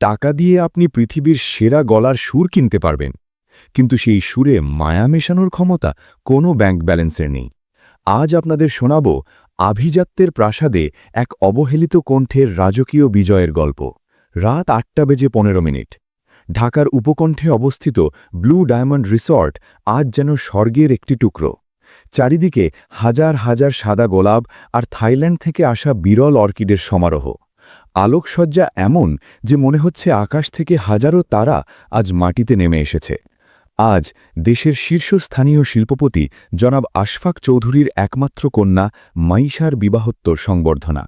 টাকা দিয়ে আপনি পৃথিবীর সেরা গলার সুর কিনতে পারবেন। কিন্তু সেই সুরে মায়া মেশানোর ক্ষমতা কোনো ব্যাংক ব্যালেন্সের নেই। আজ আপনাদের শোনাব আভিজাত্যের প্রাসাদে এক অবহেলিত কণ্ঠের রাজকীয় বিজয়ের গল্প। রাত আটটা বেজে পনেরো মিনিট। ঢাকার উপকণ্ঠে অবস্থিত ব্লু ডায়মন্ড রিসর্ট আজ যেন স্বর্গের একটি টুকরো। চারিদিকে হাজার হাজার সাদা গোলাপ আর থাইল্যান্ড থেকে আসা বিরল অর্কিডের সমারোহ। আলোকসজ্জা এমন যে মনে হচ্ছে আকাশ থেকে হাজারো তারা আজ মাটিতে নেমে এসেছে। আজ দেশের শীর্ষস্থানীয় শিল্পপতি জনাব আশফাক চৌধুরীর একমাত্র কন্যা মাইশার বিবাহোত্তর সংবর্ধনা।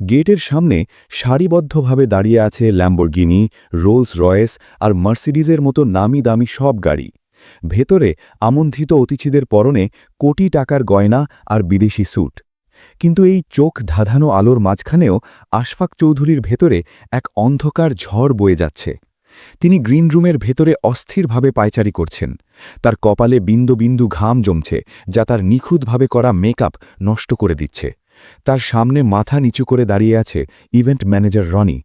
গেটের সামনে সারিবদ্ধভাবে দাঁড়িয়ে আছে ল্যাম্বরগিনি, রোলস রয়েস আর মার্সিডিজের মতো নামি দামি সব গাড়ি। ভেতরে আমন্ত্রিত অতিথিদের পরনে কোটি টাকার গয়না আর বিদেশি স্যুট। কিন্তু এই চোখ ধাঁধানো আলোর মাঝখানেও আশফাক চৌধুরীর ভেতরে এক অন্ধকার ঝড় বয়ে যাচ্ছে। তিনি গ্রিন রুমের ভেতরে অস্থিরভাবে পায়চারি করছেন। তার কপালে বিন্দু বিন্দু ঘাম জমছে, যা তার নিখুঁতভাবে করা মেকআপ নষ্ট করে দিচ্ছে। তার সামনে মাথা নিচু করে দাঁড়িয়ে আছে ইভেন্ট ম্যানেজার রনি।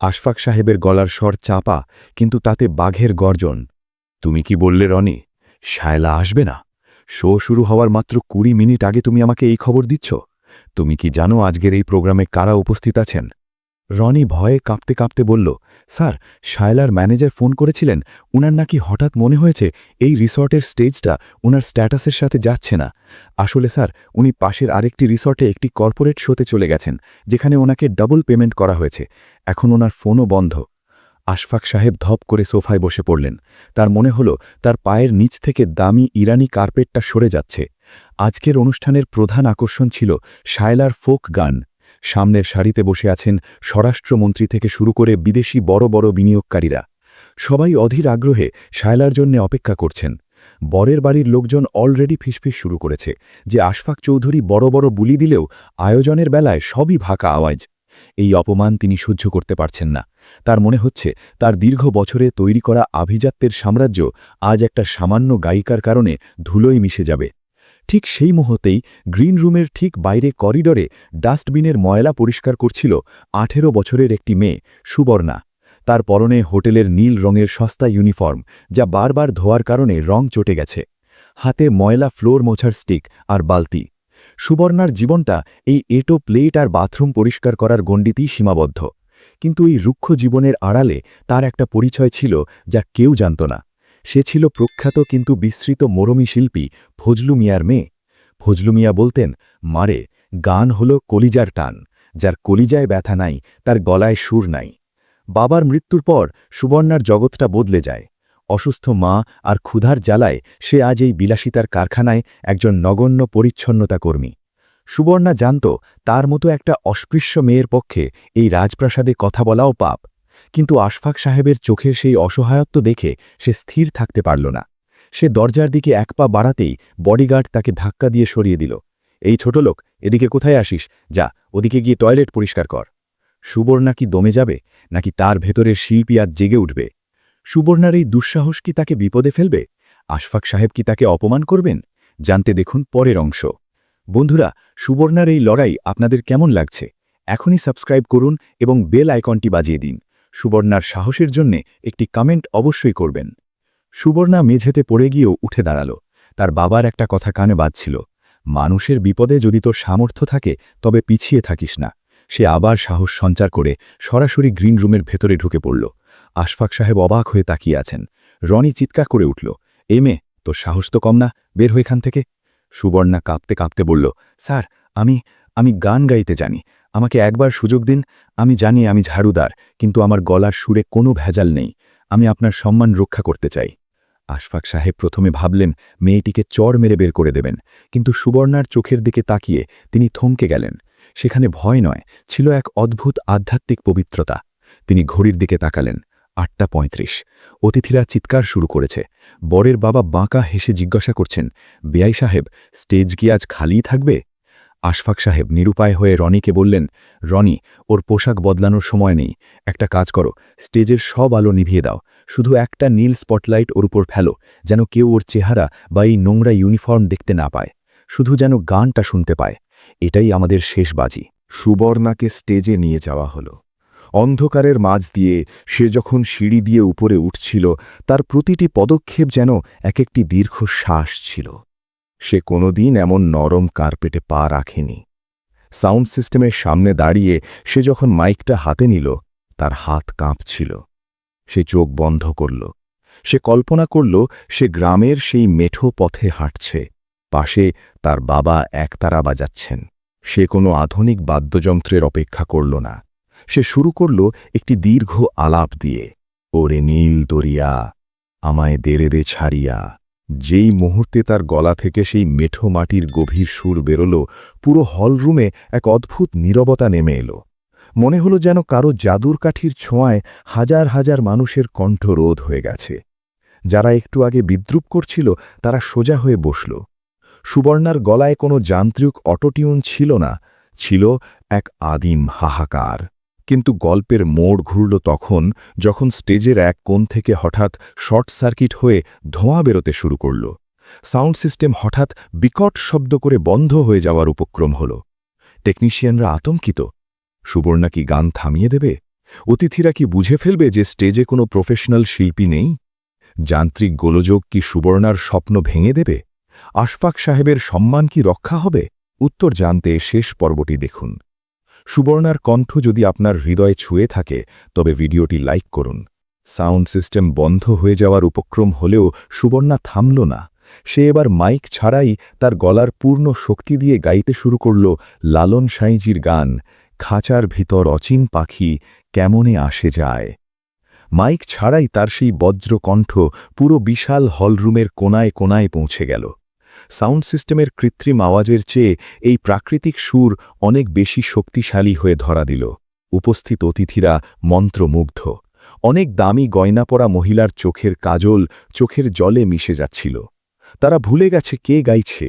আশফাক সাহেবের গলার স্বর চাপা, কিন্তু তাতে বাঘের গর্জন। তুমি কি বললে রনি? শায়লা আসবে না? শো শুরু হওয়ার মাত্র কুড়ি মিনিট আগে তুমি আমাকে এই খবর দিচ্ছ? তুমি কি জানো আজকের এই প্রোগ্রামে কারা উপস্থিত আছেন? রনি ভয়ে কাঁপতে কাঁপতে বলল, স্যার, শায়লার ম্যানেজার ফোন করেছিলেন। উনার নাকি হঠাৎ মনে হয়েছে এই রিসর্টের স্টেজটা উনার স্ট্যাটাসের সাথে যাচ্ছে না। আসলে স্যার, উনি পাশের আরেকটি রিসর্টে একটি কর্পোরেট শোতে চলে গেছেন, যেখানে ওনাকে ডাবল পেমেন্ট করা হয়েছে। এখন ওনার ফোনও বন্ধ। আশফাক সাহেব ধপ করে সোফায় বসে পড়লেন। তার মনে হল, তার পায়ের নিচ থেকে দামি ইরানি কার্পেটটা সরে যাচ্ছে। আজকের অনুষ্ঠানের প্রধান আকর্ষণ ছিল শায়লার ফোক গান। সামনের সারিতে বসে আছেন স্বরাষ্ট্রমন্ত্রী থেকে শুরু করে বিদেশি বড় বড় বিনিয়োগকারীরা। সবাই অধীর আগ্রহে শায়লার জন্য অপেক্ষা করছেন। বরের বাড়ির লোকজন অলরেডি ফিসফিস শুরু করেছে যে আশফাক চৌধুরী বড় বড় বুলি দিলেও আয়োজনের বেলায় সবই ভাকা আওয়াজ। এই অপমান তিনি সহ্য করতে পারছেন না। তার মনে হচ্ছে তার দীর্ঘ বছরে তৈরি করা আভিজাত্যের সাম্রাজ্য আজ একটা সামান্য গায়িকার কারণে ধুলোয় মিশে যাবে। ঠিক সেই মুহূর্তেই গ্রিন রুমের ঠিক বাইরে করিডরে ডাস্টবিনের ময়লা পরিষ্কার করছিল আঠেরো বছরের একটি মেয়ে, সুবর্ণা। তার পরনে হোটেলের নীল রঙের সস্তা ইউনিফর্ম, যা বারবার ধোয়ার কারণে রং চটে গেছে। হাতে ময়লা ফ্লোর মোছার স্টিক আর বালতি। সুবর্ণার জীবনটা এই এটো প্লেট আর বাথরুম পরিষ্কার করার গণ্ডিতেই সীমাবদ্ধ। কিন্তু এই রুক্ষ জীবনের আড়ালে তার একটা পরিচয় ছিল যা কেউ জানত না। সে ছিল প্রখ্যাত কিন্তু বিস্মৃত মরমী শিল্পী ফজলু মিয়ার মেয়ে। ফজলু মিয়া বলতেন, মারে, গান হল কলিজার টান। যার কলিজায় ব্যথা নাই, তার গলায় সুর নাই। বাবার মৃত্যুর পর সুবর্ণার জগৎটা বদলে যায়। অসুস্থ মা আর ক্ষুধার জ্বালায় সে আজ এই বিলাসিতার কারখানায় একজন নগণ্য পরিচ্ছন্নতা কর্মী। সুবর্ণা জানত, তার মতো একটা অস্পৃশ্য মেয়ের পক্ষে এই রাজপ্রাসাদে কথা বলাও পাপ। কিন্তু আশফাক সাহেবের চোখের সেই অসহায়ত্ব দেখে সে স্থির থাকতে পারল না। সে দরজার দিকে এক পা বাড়াতেই বডিগার্ড তাকে ধাক্কা দিয়ে সরিয়ে দিল। এই ছোট লোক, এদিকে কোথায় আসিস? যা, ওদিকে গিয়ে টয়লেট পরিষ্কার কর। সুবর্ণা কি দমে যাবে, নাকি তার ভেতরের শিল্পী আজ জেগে উঠবে? সুবর্ণার এই দুঃসাহস কি তাকে বিপদে ফেলবে? আশফাক সাহেব কি তাকে অপমান করবেন? জানতে দেখুন পরের অংশ। বন্ধুরা, সুবর্ণার এই লড়াই আপনাদের কেমন লাগছে? এখনই সাবস্ক্রাইব করুন এবং বেল আইকনটি বাজিয়ে দিন। সুবর্ণার সাহসের জন্যে একটি কমেন্ট অবশ্যই করবেন। সুবর্ণা মেঝেতে পড়ে গিয়েও উঠে দাঁড়াল। তার বাবার একটা কথা কানে বাজছিল। মানুষের বিপদে যদি তোর সামর্থ্য থাকে, তবে পিছিয়ে থাকিস না। সে আবার সাহস সঞ্চার করে সরাসরি গ্রিন রুমের ভেতরে ঢুকে পড়ল। আশফাক সাহেব অবাক হয়ে তাকিয়ে আছেন। রনি চিৎকার করে উঠল, এ মে তোর সাহস তো কম না, বের হয়ে এখান থেকে। সুবর্ণা কাঁপতে কাঁপতে বলল, স্যার, আমি আমি গান গাইতে জানি। আমাকে একবার সুযোগ দিন, আমি জানি আমি ঝাড়ুদার, কিন্তু আমার গলার সুরে কোনো ভেজাল নেই। আমি আপনার সম্মান রক্ষা করতে চাই। আশফাক সাহেব প্রথমে ভাবলেন, মেয়েটিকে চর মেরে বের করে দেবেন, কিন্তু সুবর্ণার চোখের দিকে তাকিয়ে তিনি থমকে গেলেন। সেখানে ভয় নয়, ছিল এক অদ্ভুত আধ্যাত্মিক পবিত্রতা। তিনি ঘড়ির দিকে তাকালেন, আটটা পঁয়ত্রিশ। অতিথিরা চিৎকার শুরু করেছে। বরের বাবা বাঁকা হেসে জিজ্ঞাসা করছেন বেয়াই সাহেব, স্টেজ কি আজ খালিই থাকবে? আশফাক সাহেব নিরুপায় হয়ে রনিকে বললেন, রনি, ওর পোশাক বদলানোর সময় নেই। একটা কাজ করো, স্টেজের সব আলো নিভিয়ে দাও। শুধু একটা নীল স্পটলাইট ওর উপর ফেলো, যেন কেউ ওর চেহারা বা এই নোংরা ইউনিফর্ম দেখতে না পায়। শুধু যেন গানটা শুনতে পায়। এটাই আমাদের শেষ বাজি। সুবর্ণাকে স্টেজে নিয়ে যাওয়া হলো। অন্ধকারের মাঝ দিয়ে সে যখন সিঁড়ি দিয়ে উপরে উঠছিল, তার প্রতিটি পদক্ষেপ যেন এক একটি দীর্ঘ শ্বাস ছিল। সে কোনোদিন এমন নরম কার্পেটে পা রাখেনি। সাউন্ড সিস্টেমের সামনে দাঁড়িয়ে সে যখন মাইকটা হাতে নিল, তার হাত কাঁপছিল। সে চোখ বন্ধ করল। সে কল্পনা করল, সে গ্রামের সেই মেঠো পথে হাঁটছে। পাশে তার বাবা একতারা বাজাচ্ছেন। সে কোনো আধুনিক বাদ্যযন্ত্রের অপেক্ষা করল না। সে শুরু করল একটি দীর্ঘ আলাপ দিয়ে, ওরে নীল দরিয়া, আমায় দেরে দে ছাড়িয়া। যেই মুহূর্তে তার গলা থেকে সেই মেঠো মাটির গভীর সুর বেরোল, পুরো হলরুমে এক অদ্ভুত নীরবতা নেমে এলো। মনে হলো যেন কারও জাদুর কাঠির ছোঁয়ায় হাজার হাজার মানুষের কণ্ঠ রোধ হয়ে গেছে। যারা একটু আগে বিদ্রুপ করছিল, তারা সোজা হয়ে বসল। সুবর্ণার গলায় কোনো যান্ত্রিক অটোটিউন ছিল না, ছিল এক আদিম হাহাকার। কিন্তু গল্পের মোড় ঘুরল তখন যখন স্টেজের এক কোণ থেকে হঠাৎ শর্ট সার্কিট হয়ে ধোঁয়া বেরোতে শুরু করল। সাউন্ড সিস্টেম হঠাৎ বিকট শব্দ করে বন্ধ হয়ে যাওয়ার উপক্রম হল। টেকনিশিয়ানরা আতঙ্কিত। সুবর্ণা কি গান থামিয়ে দেবে? অতিথিরা কি বুঝে ফেলবে যে স্টেজে কোনো প্রফেশনাল শিল্পী নেই? যান্ত্রিক গোলযোগ কি সুবর্ণার স্বপ্ন ভেঙে দেবে? আশফাক সাহেবের সম্মান কি রক্ষা হবে? উত্তর জানতে শেষ পর্বটি দেখুন। সুবর্ণার কণ্ঠ যদি আপনার হৃদয়ে ছুঁয়ে থাকে, তবে ভিডিওটি লাইক করুন। সাউন্ড সিস্টেম বন্ধ হয়ে যাওয়ার উপক্রম হলেও সুবর্ণা থামল না। সে এবার মাইক ছাড়াই তার গলার পূর্ণ শক্তি দিয়ে গাইতে শুরু করল লালন সাঁইজির গান, খাঁচার ভিতর অচিন পাখি কেমনে আসে যায়। মাইক ছাড়াই তার সেই বজ্র কণ্ঠ পুরো বিশাল হলরুমের কোনায় কোনায় পৌঁছে গেল। সাউন্ড সিস্টেমের কৃত্রিম আওয়াজের চেয়ে এই প্রাকৃতিক সুর অনেক বেশি শক্তিশালী হয়ে ধরা দিল। উপস্থিত অতিথিরা মন্ত্রমুগ্ধ। অনেক দামি গয়না পরা মহিলার চোখের কাজল চোখের জলে মিশে যাচ্ছিল। তারা ভুলে গেছে কে গাইছে।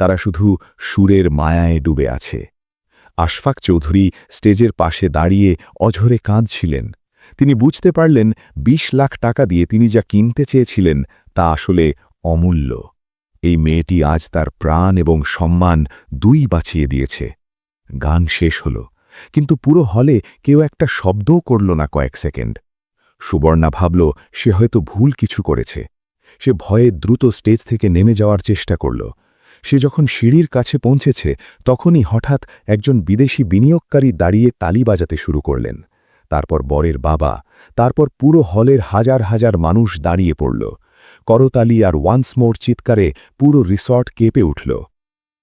তারা শুধু সুরের মায়ায় ডুবে আছে। আশফাক চৌধুরী স্টেজের পাশে দাঁড়িয়ে অঝরে কাঁদছিলেন। তিনি বুঝতে পারলেন ২০ লাখ টাকা দিয়ে তিনি যা কিনতে চেয়েছিলেন, তা আসলে অমূল্য। এই মেয়েটি আজ তার প্রাণ এবং সম্মান দুই বাঁচিয়ে দিয়েছে। গান শেষ হল, কিন্তু পুরো হলে কেউ একটা শব্দও করল না কয়েক সেকেন্ড। সুবর্ণা ভাবল, সে হয়তো ভুল কিছু করেছে। সে ভয়ে দ্রুত স্টেজ থেকে নেমে যাওয়ার চেষ্টা করল। সে যখন সিঁড়ির কাছে পৌঁছেছে, তখনই হঠাৎ একজন বিদেশি বিনিয়োগকারী দাঁড়িয়ে তালি বাজাতে শুরু করলেন। তারপর বরের বাবা, তারপর পুরো হলের হাজার হাজার মানুষ দাঁড়িয়ে পড়ল। করতালি আর ওয়ান্স মোর চিৎকারে পুরো রিসর্ট কেঁপে উঠল।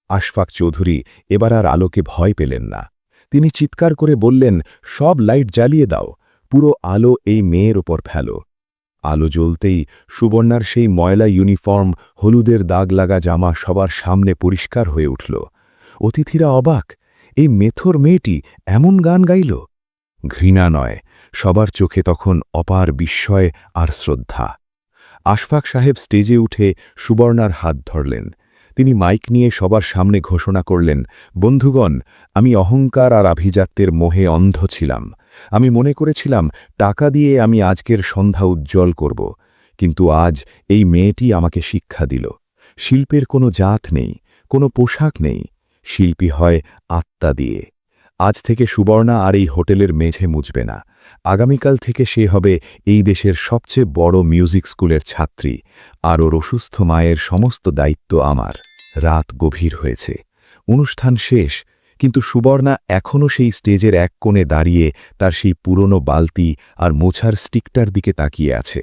আশফাক চৌধুরী এবার আর আলোকে ভয় পেলেন না। তিনি চিৎকার করে বললেন, সব লাইট জ্বালিয়ে দাও। পুরো আলো এই মেয়ের ওপর ফেলো। আলো জ্বলতেই সুবর্ণার সেই ময়লা ইউনিফর্ম, হলুদের দাগ লাগা জামা সবার সামনে পরিষ্কার হয়ে উঠল। অতিথিরা অবাক, এই মেথর মেয়েটি এমন গান গাইল? ঘৃণা নয়, সবার চোখে তখন অপার বিস্ময় আর শ্রদ্ধা। আশফাক সাহেব স্টেজে উঠে সুবর্ণার হাত ধরলেন। তিনি মাইক নিয়ে সবার সামনে ঘোষণা করলেন, বন্ধুগণ, আমি অহংকার আর আভিজাত্যের মোহে অন্ধ ছিলাম। আমি মনে করেছিলাম, টাকা দিয়ে আমি আজকের সন্ধ্যা উজ্জ্বল করব। কিন্তু আজ এই মেয়েটি আমাকে শিক্ষা দিল। শিল্পের কোনো জাত নেই, কোনো পোশাক নেই। শিল্পী হয় আত্মা দিয়ে। আজ থেকে সুবর্ণা আর এই হোটেলের মেঝে মুজবে না। আগামীকাল থেকে সে হবে এই দেশের সবচেয়ে বড় মিউজিক স্কুলের ছাত্রী, আর ওর অসুস্থ মায়ের সমস্ত দায়িত্ব আমার। রাত গভীর হয়েছে। অনুষ্ঠান শেষ, কিন্তু সুবর্ণা এখনও সেই স্টেজের এক কোণে দাঁড়িয়ে তার সেই পুরনো বালতি আর মোছার স্টিকটার দিকে তাকিয়ে আছে।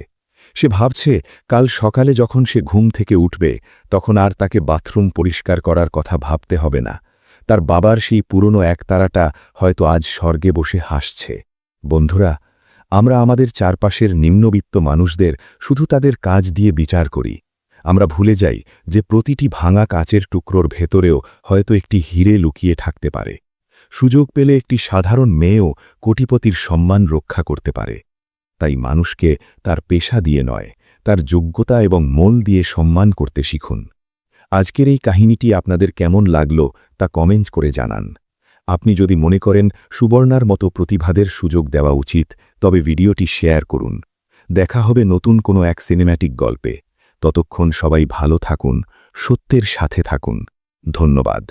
সে ভাবছে, কাল সকালে যখন সে ঘুম থেকে উঠবে, তখন আর তাকে বাথরুম পরিষ্কার করার কথা ভাবতে হবে না। তার বাবার সেই পুরনো একতারাটা হয়তো আজ স্বর্গে বসে হাসছে। বন্ধুরা, আমরা আমাদের চারপাশের নিম্নবিত্ত মানুষদের শুধু তাদের কাজ দিয়ে বিচার করি। আমরা ভুলে যাই যে প্রতিটি ভাঙা কাচের টুকরোর ভেতরেও হয়তো একটি হিরে লুকিয়ে থাকতে পারে। সুযোগ পেলে একটি সাধারণ মেয়েও কোটিপতির সম্মান রক্ষা করতে পারে। তাই মানুষকে তার পেশা দিয়ে নয়, তার যোগ্যতা এবং মোল দিয়ে সম্মান করতে শিখুন। আজকের এই কাহিনীটি আপনাদের কেমন লাগল তা কমেন্ট করে জানান। আপনি যদি মনে করেন সুবর্ণার মতো প্রতিভাদের সুযোগ দেওয়া উচিত, তবে ভিডিওটি শেয়ার করুন। দেখা হবে নতুন কোনো এক সিনেম্যাটিক গল্পে। ততক্ষণ সবাই ভালো থাকুন, সত্যের সাথে থাকুন। ধন্যবাদ।